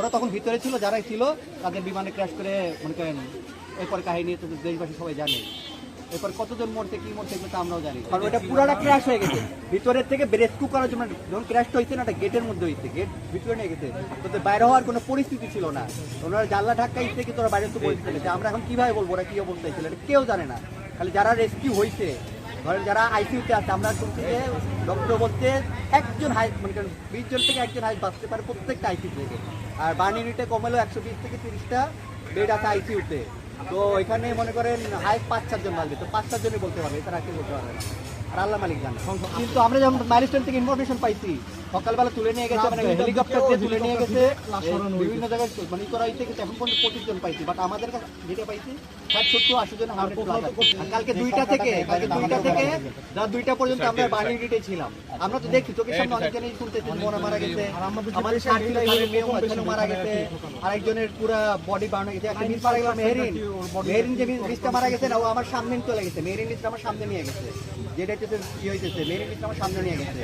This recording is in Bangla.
ওরা তখন ভিতরে ছিল, যারাই ছিল, তাদের বিমানে ক্র্যাশ করে মনে করেন, এরপর কাহিনী তো দেশবাসী সবাই জানে। এরপর কতজন মরছে, কি মরছে তো আমরাও জানি। কারণ ওটা পুরাটা ক্র্যাশ হয়ে গেছে। ভিতরের থেকে রেস্কিউ করার জন্য যখন ক্র্যাশটা হয়েছে না গেটের মধ্যে হয়েছে গেট ভিতরে নিয়ে গেছে। তো বাইরে হওয়ার কোনো পরিস্থিতি ছিল না। ওনারা জানলা ধাক্কা ইচ্ছে কি তোরা বাইরে তো চলেছে আমরা এখন কীভাবে বলব, ওরা কি অবস্থা ছিল, এটা কেউ জানে না। খালি যারা রেস্কিউ হয়েছে ধরেন যারা আইসিউতে আছে, আমরা শুনছি যে ডক্টর বলতে একজন হাই মানে বিশ জন থেকে একজন হাই বাঁচতে পারে প্রত্যেকটা আইসিউ থেকে। আর বার্ন ইউনিটে কমেলো একশো বিশ থেকে তিরিশটা বেড আছে আইসিউতে তো এখানে মনে করেন হাই পাঁচ চারজন বাঁচবে। তো পাঁচ চারজনই বলতে পারবে তারা কেউ বলতে পারবে না। আর আল্লাহ মালিক জানে। কিন্তু আমরা যখন মাইলস্টোন থেকে ইনফরমেশন পাইছি সকালবেলা তুলে নিয়ে গেছে মানে হেলিকপ্টার দিয়ে তুলে নিয়ে গেছে বিভিন্ন জায়গায় মানে করা হয়েছে কিন্তু এখন পর্যন্ত পঁচিশ জন পাইছি বাট আমাদের কাছে যেটা পাইছি ষাট সত্তর আশি জন কালকে দুইটা থেকে কালকে দুইটা থেকে রাত দুইটা পর্যন্ত আমরা ইউনিটে ছিলাম। আমরা তো দেখছি চোখের সামনে অনেকজনই শুনতেছি মনে মারা গেছে। আমাদের ছিল মেয়েও মারা গেছে আরেকজনের পুরো বডি হয়ে গেছে একটা মিস মারা গেল মেহরিন। মেহরিন যে মিসটা মারা গেছে না ও আমার সামনে চলে গেছে। মেহরিন মিসটা আমার সামনে নিয়ে গেছে। যেটা হচ্ছে ইয়ে হইতেছে মেহরিন মিসটা আমার সামনে নিয়ে গেছে।